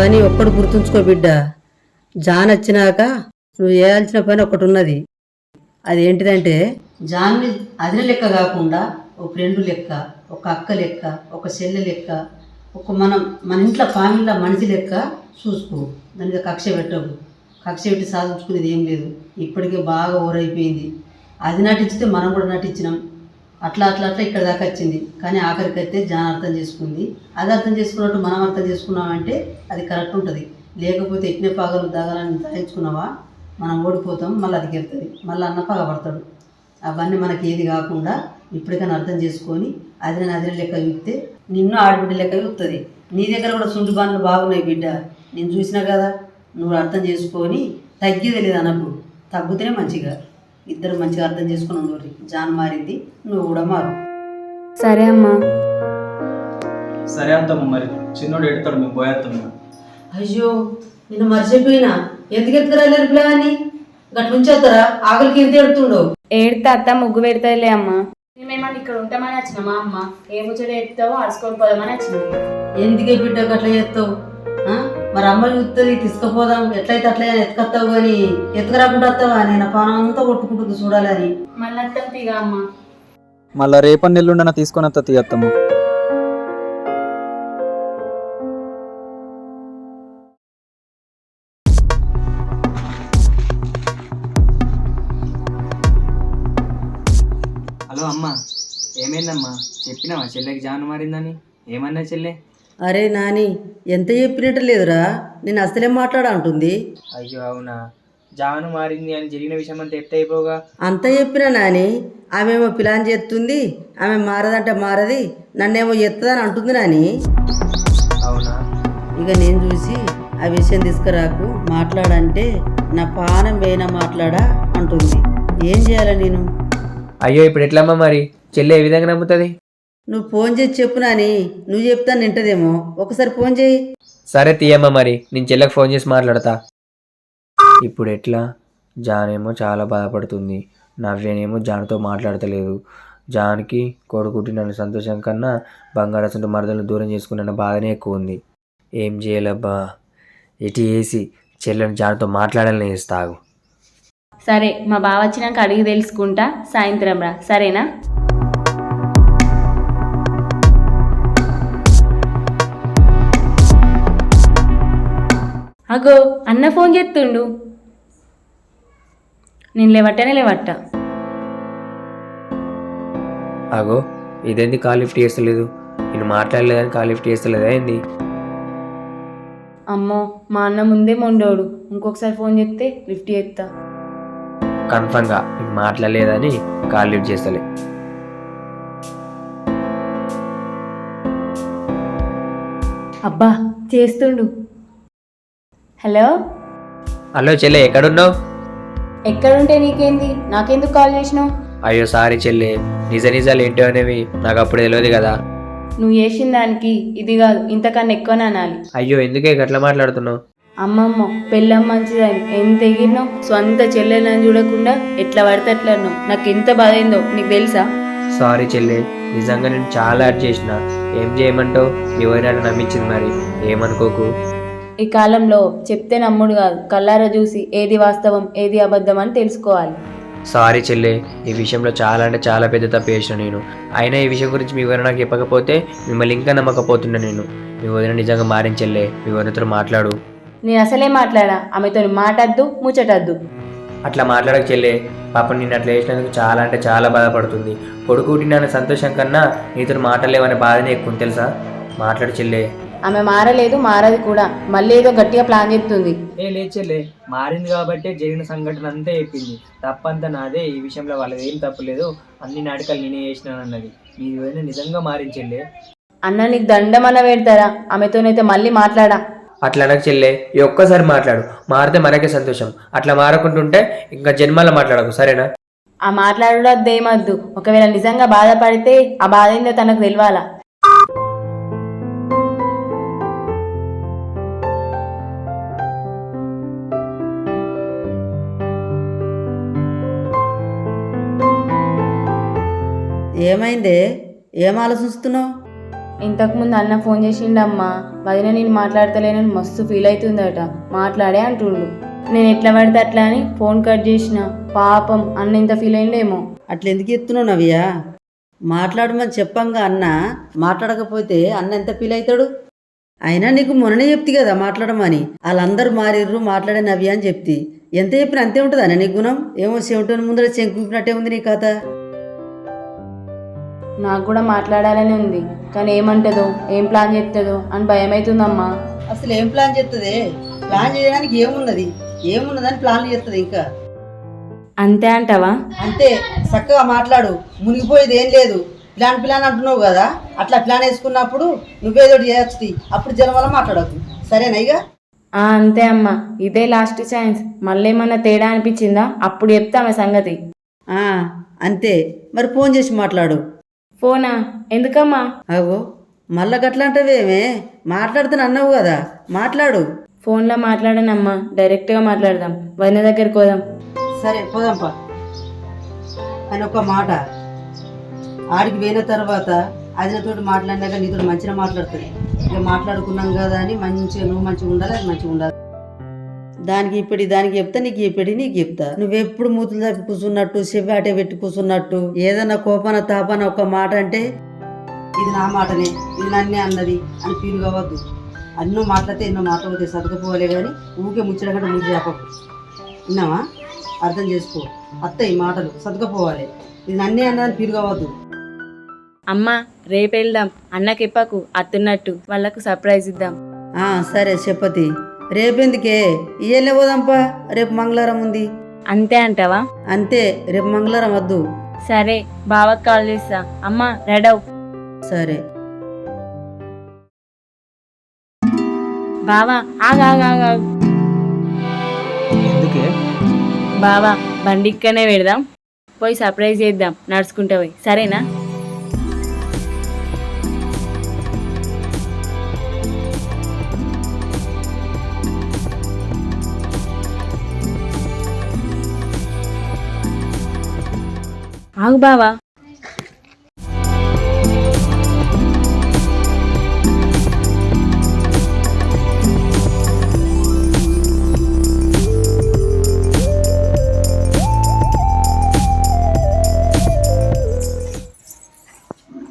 కానీ ఒక్కడు గుర్తుంచుకో బిడ్డ. జాన్ వచ్చినాక నువ్వు చేయాల్సిన పని ఒకటి ఉన్నది అదేంటిదంటే జాన్ని అదిన లెక్క కాకుండా ఒక ఫ్రెండ్ లెక్క ఒక అక్క లెక్క ఒక చెల్లె లెక్క ఒక మనం మన ఇంట్లో ఫ్యామిలీలో మనిషి లెక్క చూసుకో. దాని మీద కక్ష పెట్టకు. కక్ష పెట్టి సాధించుకునేది ఏం లేదు. ఇప్పటికే బాగా ఓరైపోయింది. అది నటించితే మనం కూడా నటించినాం. అట్లా అట్లా అట్లా ఇక్కడ దాకా వచ్చింది. కానీ ఆఖరికి అయితే జాన్ అర్థం చేసుకుంది. అది అర్థం చేసుకున్నట్టు మనం అర్థం చేసుకున్నామంటే అది కరెక్ట్ ఉంటుంది. లేకపోతే ఎట్నే పాగలు దాగాలని దాయించుకున్నావా? మనం ఓడిపోతాం మళ్ళీ అది గెలుతుంది. మళ్ళీ అన్న పగబడతాడు అవన్నీ మనకి ఏది కాకుండా ఇప్పటికైనా అర్థం చేసుకొని అది నేను అదిన లెక్క చూస్తే నిన్ను ఆడబిడ్డ లెక్క చూస్తుంది. నీ దగ్గర కూడా సుండు బాన్లు బాగున్నాయి బిడ్డ. నేను చూసినా కదా నువ్వు అర్థం చేసుకొని తగ్గేది లేదు అన్నప్పుడు. తగ్గుతేనే మంచిగా. ఇద్దరు మంచిగా అర్థం చేసుకుని ఉండరు జాన్ మారింది నువ్వు కూడా మారు. సరే అమ్మా. సరే అంతమ్మ మరి చిన్నోడు ఎడతాడు మేము పోయేస్తాం అయ్యో నేను మర్చిపోయినా? ఎందుకు ఎత్తుకురాలేరు పిల్లగాని గట్ల నుంచి వస్తారా? ఆకలికి ఎంత ఎడుతుండో? ఏడితే అత్త ముగ్గు పెడతాయిలే అమ్మా. మేమేమన్నా ఇక్కడ ఉంటామని వచ్చినామా అమ్మ? ఏ ముచ్చట ఎత్తావో అరుచుకొని పోదామని వచ్చినాం ఎందుకే బిడ్డ అట్లా చేస్తావు? ఆ? మరి అమ్మ చూస్తుంది తీసుకుపోదాం ఎట్లయితే అట్లా ఎత్తుకొస్తావు కానీ ఎత్తుకురాకుండా వస్తావా? నేను పానం అంతా కొట్టుకుంటుంది చూడాలని మళ్ళీ అత్తం తీగా అమ్మ. మళ్ళీ రేపటి నెల్లుండన తీసుకొని వస్తా తీయత్తమ్మ హలో అమ్మ ఏమైందమ్మా? చెప్పినావా చెల్లెకి జాను మారిందని? ఏమన్నా చెల్లె? అరే నాని ఎంత చెప్పినట్టు లేదురా? నేను అసలే మాట్లాడా అంటుంది. అయ్యో అవునా? జాను మారింది అని జరిగిన విషయం అంతా ఎత్త అయిపోగా? అంత చెప్పినా నాని ఆమెమో ప్లాన్ చేస్తుంది ఆమె మారదంటే మారది నన్నేమో ఎత్తదని అంటుంది నాని. అవునా? ఇక నేను చూసి ఆ విషయం తీసుకురాకు మాట్లాడంటే నా పానం వేయన మాట్లాడా అంటుంది. ఏం చేయాలి నేను? అయ్యో ఇప్పుడు ఎట్లమ్మా మరి? చెల్లె ఏ విధంగా నమ్ముతుంది? నువ్వు ఫోన్ చేసి చెప్పు నాని. నువ్వు చెప్తాను వింటదేమో. ఒకసారి ఫోన్ చేయి. సరే తీయమ్మా మరి. నేను చెల్లెకి ఫోన్ చేసి మాట్లాడతా. ఇప్పుడు ఎట్లా? జాన్ ఏమో చాలా బాధపడుతుంది. నవ్యనేమో జాన్తో మాట్లాడతలేదు. జాన్కి కొడుకుటి నన్ను సంతోషం కన్నా బంగారసంటు మరదలను దూరం చేసుకున్న బాధనే ఎక్కువ ఉంది. ఏం చేయాలబ్బా? ఎటు వేసి చెల్లెని జాన్తో మాట్లాడాలని ఇస్తాగు సరే మా బావ వచ్చినాక అడిగి తెలుసుకుంటా. సాయంత్రం రా. సరేనా? అగో అన్న ఫోన్ చేస్తుండు. నేను లేవట్టనే లేవట్ట. అగో ఇదేంది కాల్ లిఫ్ట్ చేస్తలేదు? నేను మాట్లాడలేదని కాల్ లిఫ్ట్ చేస్తలేదా ఏంది? అమ్మో మా అన్న ముందే మొండోడు. ఇంకొకసారి ఫోన్ చేస్తే లిఫ్ట్ చేస్తా. కన్ఫర్మ్గా నేను మాట్లాడలేదని కాల్ లిఫ్ట్ చేస్తలే. అబ్బా చేస్తుండు. హలో? హలో చెల్లె ఎక్కడున్నావు? ఎక్కడుంటే నీకేంది? నాకెందుకు కాల్ చేసినావు? అయ్యో సారీ చెల్లె. నిజ నిజాలు ఏంటో అనేవి నాకు అప్పుడు తెలియదు కదా. నువ్వు చేసిన దానికి ఇది కాదు ఇంతకన్నా ఎక్కువనే అనాలి. అయ్యో ఎందుకే గట్లా మాట్లాడుతున్నావు? అమ్మమ్మ పెళ్ళమ్మ మంచిదని ఎంత ఎగిరినావు సొంత చెల్లెలని చూడకుండా ఎట్లా పడితే అట్లా అన్నావు. నాకు ఎంత బాధ అయిందో నీకు తెలుసా? సారీ చెల్లె నిజంగా నేను చాలా యాడ్ చేసిన. ఏం చేయమంటావు? ఎవరైనా నమ్మించింది మరి? ఏమనుకోకు? ఈ కాలంలో చెప్తే నమ్ముడు కాదు. కల్లారా చూసి ఏది వాస్తవం ఏది అబద్ధం అని తెలుసుకోవాలి. సారీ చెల్లె ఈ విషయంలో చాలా అంటే చాలా పెద్ద తప్పు చేసిన నేను. అయినా ఈ విషయం గురించి మీ వదిన నాకు చెప్పకపోతే మిమ్మల్ని ఇంకా నమ్మకపోతున్నా నేను. మీ వదిన నిజంగా మారించెల్లే మీ వదినతో మాట్లాడు. నేను అసలే మాట్లాడా? ఆమెతో మాటద్దు ముచ్చటద్దు. అట్లా మాట్లాడక చెల్లే. పాపం నిన్ను అట్లా చేసినందుకు చాలా అంటే చాలా బాధపడుతుంది. కొడుకు నన్ను సంతోషం కన్నా నీతో మాటలేవనే బాధనే ఎక్కువ తెలుసా? మాట్లాడు చెల్లే. ఆమె మారలేదు మారదు కూడా. మళ్ళీ ఏదో గట్టిగా ప్లాన్ చేస్తుంది. ఏ లేచెల్లే మారింది కాబట్టి జరిగిన సంఘటన అంతా చెప్పింది. తప్పంతా నాదే. ఈ విషయంలో వాళ్ళది ఏం తప్పలేదు అన్ని నాటకాలు నేనే చేసినాను అన్నది. ఈ వదిన నిజంగా మారించెల్లే అన్న నీకు దండమన్న పెడతారా? ఆమెతోనైతే మళ్ళీ మాట్లాడా? అట్లా అనకు చెల్లే. ఈ ఒక్కసారి మాట్లాడు. మారితే మనకే సంతోషం. అట్లా మారకుంటుంటే ఇంకా జన్మాల మాట్లాడకు. సరేనా? ఆ మాట్లాడడం ఏమద్దు ఒకవేళ నిజంగా బాధపడితే ఆ బాధ ఏందో తనకు తెలియాలా ఏమైందే? ఏం ఆలోచిస్తున్నావు? ఇంతకుముందు అన్న ఫోన్ చేసిండమ్మా. వదిన నేను మాట్లాడతలేనని మస్తు ఫీల్ అవుతుందట. మాట్లాడే అంటుండు. నేను ఎట్లా పడితే అట్లా అని ఫోన్ కట్ చేసిన. పాపం అన్న ఇంత ఫీల్ అయిండేమో. అట్లా ఎందుకు ఎత్తున్నావు నవ్యా? మాట్లాడమని చెప్పంగా అన్న. మాట్లాడకపోతే అన్న ఎంత ఫీల్ అవుతాడు? అయినా నీకు మొన్ననే చెప్తి కదా మాట్లాడమని. వాళ్ళందరూ మారిర్రు మాట్లాడే నవ్య అని చెప్తి. ఎంత చెప్పినా అంతే ఉంటుంది అన్న నీ గుణం? ఏమో చెవిటోని ముందర చెంకున్నట్టే ఉంది నీ కథ. నాకు కూడా మాట్లాడాలని ఉంది. కానీ ఏమంటదో ఏం ప్లాన్ చేస్తుందో అని భయం అవుతుందమ్మా అసలు ఏం ప్లాన్ చేస్తుంది ప్లాన్ చేయడానికి ఏమున్నది? ఏమున్నదని ప్లాన్ చేస్తుంది ఇంకా. అంతే అంటావా? అంతే. చక్కగా మాట్లాడు. మునిగిపోయేది ఏం లేదు. ప్లాన్ ప్లాన్ అంటున్నావు కదా? అట్లా ప్లాన్ వేసుకున్నప్పుడు నువ్వేదో చేయొచ్చు అప్పుడు జనం వల్ల మాట్లాడకు. సరేనా ఇక ఆ, అంతే అమ్మా. ఇదే లాస్ట్ ఛాన్స్ మళ్ళీ ఏమన్నా తేడా అనిపించిందా? అప్పుడు చెప్తా ఆమె సంగతి. ఆ, అంతే. మరి ఫోన్ చేసి మాట్లాడు. ఫోనా? ఎందుకమ్మా? అగో మళ్ళా గట్లా అంటావేమే మాట్లాడుతాను అన్నావు కదా మాట్లాడు. ఫోన్లో మాట్లాడనమ్మా డైరెక్ట్గా మాట్లాడదాం. వదిన దగ్గరికి పోదాం. సరే పోదాంపా. అని ఒక మాట. ఆడికి పోయిన తర్వాత అదినతోటి మాట్లాడినాక నీతో మంచిగా మాట్లాడుతుంది ఇక మాట్లాడుకున్నాం కదా అని మంచిగా నువ్వు మంచిగా ఉండాలి అది మంచిగా ఉండాలి. దానికి ఇప్పటి దానికి చెప్తా నీకు ఇప్పటి నీకు చెప్తా. నువ్వెప్పుడు మూతులు తప్పి కూర్చున్నట్టు చెవి పెట్టి కూర్చున్నట్టు ఏదన్నా కోపాన తాపాన ఒక మాట అంటే ఇది నా మాటనే ఇది నన్నే అన్నది అని ఫీల్ కావద్దు. అన్నో మాట్లాడితే ఎన్నో మాట్లాడితే సతకపోలే కానీ ఊకే ముచ్చడగంట ముందు చెప్పకు. విన్నావా? అర్థం చేసుకో. అత్త ఈ మాటలు సతకపోవాలి ఇది నన్నే అన్నదని ఫీల్ కావద్దు. అమ్మా రేపు వెళ్దాం అన్నకి ఇప్పకు అత్తున్నట్టు. వాళ్ళకు సర్ప్రైజ్ ఇద్దాం. సరే చెప్పతి. రేపెందుకే? ఇయ్యలే పోదాంపా. రేపు మంగళవారం ఉంది. అంతే అంటావా? అంతే. రేపు మంగళవారం వద్దు. సరే బావకు కాల్ చేస్తా. అమ్మా రెడవ్. సరే. బావా ఆగా ఎందుకే? బావా బండి ఇక్కడనే పెడదాం. పోయి సర్ప్రైజ్ చేద్దాం. నడుచుకుంటా పోయి. సరేనా? ఆగు బావా.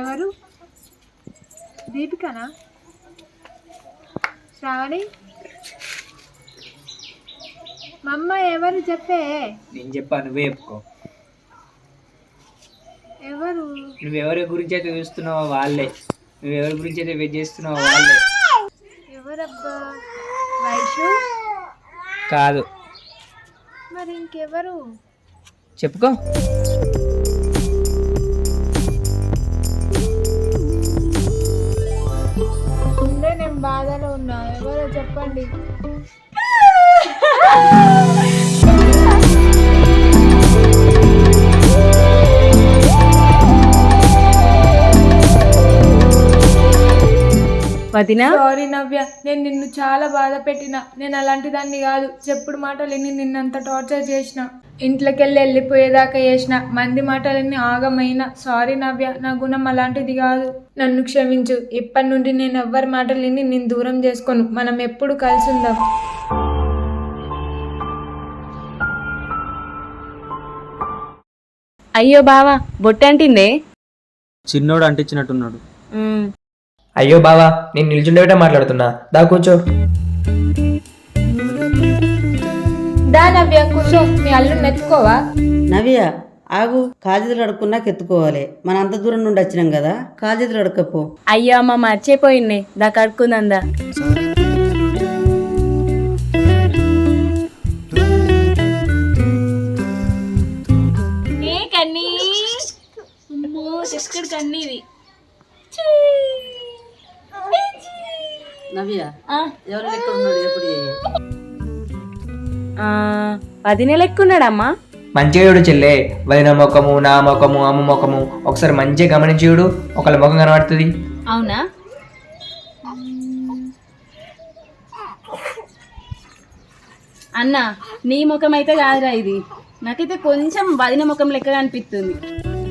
ఎవరు? దీపికనా? శ్రావణి? మా అమ్మ ఎవరు చెప్పే? నేను చెప్పా నువ్వే చెప్పుకో ఎవరు నువ్వెవరి గురించి అయితే చూస్తున్నావో వాళ్ళే. నువ్వెవరి గురించి అయితే వెయిట్ చేస్తున్నావో వాళ్ళే. ఎవరబ్బా? వైషు? కాదు. మరి ఇంకెవరు? చెప్పుకో. నేను బాధలో ఉన్నా. ఎవరో చెప్పండి. వదినా? సారీ నవ్య నేను నిన్ను చాలా బాధ పెట్టిన. నేను అలాంటి దాన్ని కాదు. చెప్పుడు మాటలని నిన్నంత టార్చర్ చేసిన. ఇంట్లోకి వెళ్ళి వెళ్ళిపోయేదాకా చేసిన. మంది మాటలన్నీ ఆగమైన. సారీ నవ్య నా గుణం అలాంటిది కాదు. నన్ను క్షమించు. ఇప్పటి నుండి నేను ఎవ్వరి మాటలని నేను దూరం చేసుకోను. మనం ఎప్పుడు కలిసి ఉందాం అయ్యో బావా బొట్టంటిందే చిన్నోడు అంటించినట్టున్నాడు. అయ్యో బావా నేను నిల్చుండేట మాట్లాడుతున్నా. దా కూర్చో. దా నవ్య కూర్చో. మీ అల్లు నెత్తుకోవా నవ్య ఆగు. కాజీలు అడుక్కున్నాక ఎత్తుకోవాలి మన అంత దూరం నుండి వచ్చినాం కదా. కాజీలు అడకపో అయ్యో అమ్మ మర్చిపోయింది. దా కడుక్కుందా కన్నీ? కన్నీది. నవ్య ఎవరు లెక్క ఉన్నాడు ఎప్పుడు చెయ్యి. పది నెలెక్కున్నాడమ్మా మంచిగా చూడు చెల్లే వదిన ముఖము నా ముఖము అమ్మ ముఖము ఒకసారి మంచిగా గమనించి చూడు ఒకళ్ళ ముఖం కనబడుతుంది అవునా అన్న నీ ముఖం అయితే కాదురా ఇది నాకైతే కొంచెం వదిన ముఖం లెక్కగా అనిపిస్తుంది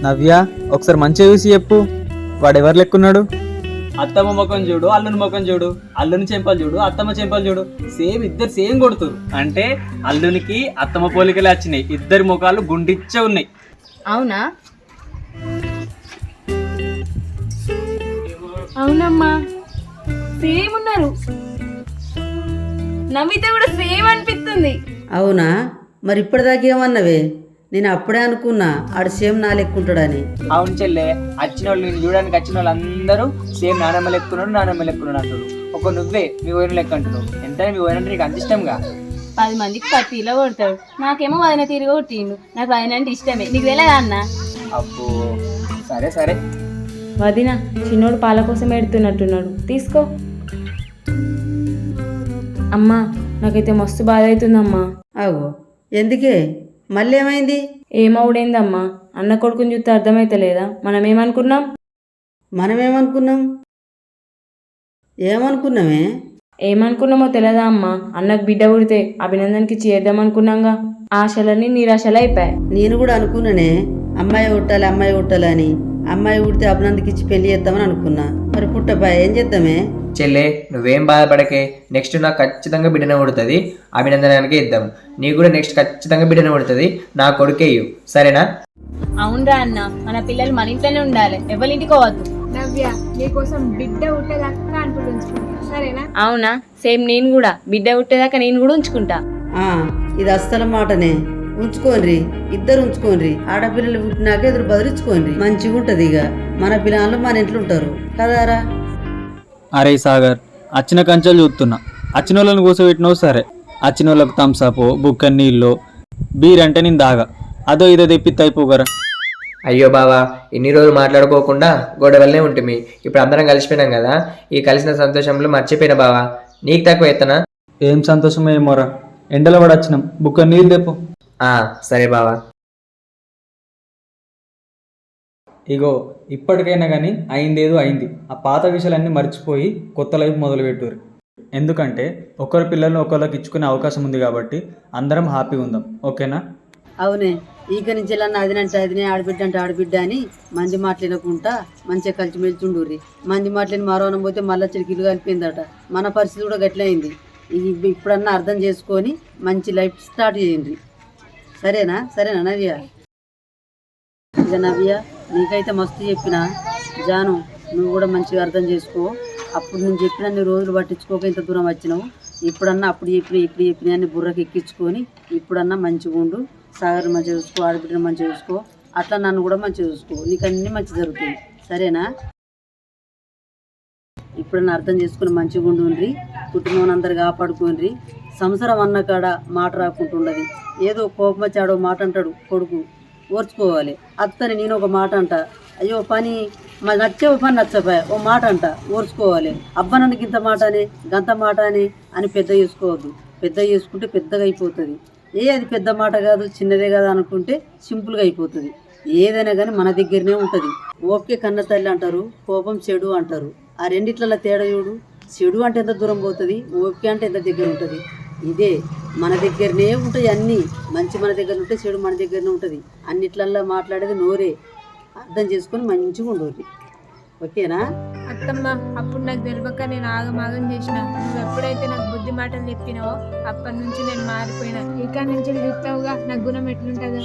నవ్య ఒకసారి మంచిగా చూసి చెప్పు వాడు ఎవరు లెక్కున్నాడు అత్తమ్మ ముఖం చూడు అల్లుని ముఖం చూడు అల్లుని చెంపలు చూడు అత్తమ్మ చెంపలు చూడు సేమ్ ఇద్దరు సేమ్ కొడుతురు. అంటే అల్లునికి అత్తమ్మ పోలికలే వచ్చినాయి. ఇద్దరి ముఖాలు గుండిచ్చే ఉన్నాయి. అవునా? అవునమ్మా. సేమ్ ఉన్నారు. నవ్వితే కూడా సేమ్ అనిపిస్తుంది. అవునా? మరి ఇప్పటిదాకా ఏమన్నవే? నేను అప్పుడే అనుకున్నా ఆడు సేమ్ నా లెక్కుంటాడని అవును చెల్లె వచ్చిన వాళ్ళు నేను చూడడానికి వచ్చిన వాళ్ళు అందరూ సేమ్ నానమ్మ లెక్కున్నాడు నానమ్మ లెక్కున్నాడు అంటారు ఒక నువ్వే మీ వదిన లెక్క అంటున్నావు ఎంతైనా మీ వదిన నీకు అంత ఇష్టంగా? పది మందికి పట్టిలో కొడతాడు. నాకేమో వదిన తీరుగా కొట్టిండు. నాకు వదిన అంటే ఇష్టమే. నీకు తెలియదా అన్న? అబ్బో సరే సరే. వదిన చిన్నోడు పాల కోసం ఎడుతున్నట్టున్నాడు తీసుకో. అమ్మా నాకైతే మస్తు బాధ అవుతుందమ్మా. అగో ఎందుకే? మళ్ళీ ఏమైంది ఏమవుడేందమ్మా? అన్న కొడుకుని చూస్తే అర్థమైతలేదా? మనం ఏమనుకున్నాం మనమేమనుకున్నాం? ఏమనుకున్నామే? ఏమనుకున్నామో తెలియదా అమ్మా? అన్నకు బిడ్డ పుడితే అభినందన్కి చేద్దాం అనుకున్నాంగా ఆశలన్నీ నిరాశలు అయిపోయాయి నేను కూడా అనుకున్నానే అమ్మాయి పుట్టాలి అమ్మాయి పుట్టాలని అమ్మాయి పుడితే అభినందకి ఇచ్చి పెళ్ళి చేద్దామని అనుకున్నా. మరి పుట్టబాయ్ ఏం చేద్దామే? చెల్లె నువ్వేం బాధపడకే. నెక్స్ట్ నాకు ఖచ్చితంగా బిడ్డన కొడుతుంది అభినందనానికి ఇద్దాం. నీకు కూడా నెక్స్ట్ ఖచ్చితంగా బిడ్డన కొడుతుంది నా కొడుకే ఇయ్యు. సరేనా? అవునరా అన్న. మన పిల్లలు మన ఇంట్లోనే ఉండాలి. ఎవరింటికి పోవద్దు. నవ్య నీకోసం బిడ్డ ఉంటేదాకా సరేనా? అవునా? సేమ్ నేను కూడా. బిడ్డ పుట్టేదాకా నేను కూడా ఉంచుకుంటా. ఆ, ఇది అస్సల మాటనే. ఉంచుకోండి ఇద్దరు ఉంచుకోండి ఆడపిల్లలు పుట్టినాక ఎదురు బదిరించుకోండి మంచిగా ఉంటది ఇక. మన పిల్లలు మన ఇంట్లో ఉంటారు. కదారా అరే సాగర్ వచ్చిన కంచెలు చూస్తున్నా. వచ్చిన వాళ్ళని కూర్చోబెట్టినావు సరే. వచ్చిన వాళ్ళకి థమ్స్అప్ బుక్క నీళ్ళు బీర్ అంటే నేను దాగా. అదో ఇదో తెప్పిత్తి అయిపోగరా అయ్యో బావా ఇన్ని రోజులు మాట్లాడుకోకుండా గొడవలనే ఉంటుంది ఇప్పుడు అందరం కలిసిపోయినాం కదా. ఈ కలిసిన సంతోషంలో మర్చిపోయిన బావా. నీకు తక్కువ ఎత్తనా? ఏం సంతోషమే మొర ఎండలో పడి వచ్చినాం బుక్క నీళ్ళు తెప్పు. సరే బావా. ఇగో ఇప్పటికైనా కానీ అయిందేదో అయింది. ఆ పాత విషయాలన్నీ మర్చిపోయి కొత్త లైఫ్ మొదలుపెట్టురు ఎందుకంటే ఒకరి పిల్లల్ని ఒకరికి ఇచ్చుకునే అవకాశం ఉంది కాబట్టి అందరం హ్యాపీగా ఉందాం. ఓకేనా? అవునే. ఈక నుంచి వెళ్ళన్న అదినంటే అదినే ఆడబిడ్డ అంటే ఆడబిడ్డ అని మంది మాట్లాడకుండా మంచిగా కలిసి మెలిచుండూరి మంది మాట్లాడిన మరోనం పోతే మళ్ళీ చిలికిలు కలిపిందట మన పరిస్థితి కూడా గట్లే అయింది ఇ- ఇప్పుడన్నా అర్థం చేసుకొని మంచి లైఫ్ స్టార్ట్ చేయండి. సరేనా? సరేనా నవ్య? ఇక నవ్య నీకైతే మస్తు చెప్పిన. జాను నువ్వు కూడా మంచిగా అర్థం చేసుకో. అప్పుడు నేను చెప్పిన నీ రోజులు పట్టించుకోక ఇంత దూరం వచ్చినావు. ఇప్పుడన్నా అప్పుడు చెప్పిన ఇప్పుడు చెప్పిన అన్ని బుర్రకి ఎక్కించుకొని ఇప్పుడన్నా మంచిగా ఉండు. సాగర్ మంచిగా చూసుకో ఆడబిడ్డను మంచిగా చూసుకో. అట్లా నన్ను కూడా మంచిగా చూసుకో. నీకు అన్ని మంచి జరుగుతాయి. సరేనా? ఇప్పుడన్నా అర్థం చేసుకుని మంచిగా ఉండుండ్రి. కుటుంబం అందరు కాపాడుకోండి సంసారం అన్న కాడ మాట రాకుంటుండదు ఏదో కోపం మాట అంటాడు కొడుకు. ఓర్చుకోవాలి. అత్తని నేను ఒక మాట అంట. అయ్యో పని మా నచ్చే పని నచ్చపోయా ఓ మాట అంట. ఓర్చుకోవాలి. అబ్బా నన్ను ఇంత మాట అని గంత మాట అని అని పెద్ద చేసుకోవద్దు. పెద్ద చేసుకుంటే పెద్దగా అయిపోతుంది. ఏ అది పెద్ద మాట కాదు చిన్నదే కాదు అనుకుంటే సింపుల్గా అయిపోతుంది. ఏదైనా కానీ మన దగ్గరనే ఉంటుంది. ఓకే కన్న తల్లి అంటారు కోపం చెడు అంటారు. ఆ రెండిట్లలో తేడా చూడు చెడు అంటే ఎంత దూరం పోతుంది? ఓకే అంటే ఎంత దగ్గర ఉంటుంది? ఇదే మన దగ్గరనే ఉంటాయి అన్నీ. మంచి మన దగ్గర ఉంటే చెడు మన దగ్గరనే ఉంటుంది. అన్నిట్లల్లో మాట్లాడేది నోరే. అర్థం చేసుకొని మంచిగా ఉండదు ఓకేనా? అత్తమ్మ అప్పుడు నాకు తెలియక నేను ఆగమాగం చేసిన. నువ్వు ఎప్పుడైతే నాకు బుద్ధి మాటలు చెప్పినావో అప్పటి నుంచి నేను మారిపోయినా. ఇక నుంచి చెప్తావుగా నా గుణం ఎట్లుంటుందో.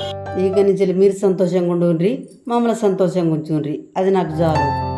ఇక నుంచి మీరు సంతోషంగా ఉండుండ్రి మమ్మల్ని సంతోషంగా ఉంచుండ్రి. అది నాకు చాలు.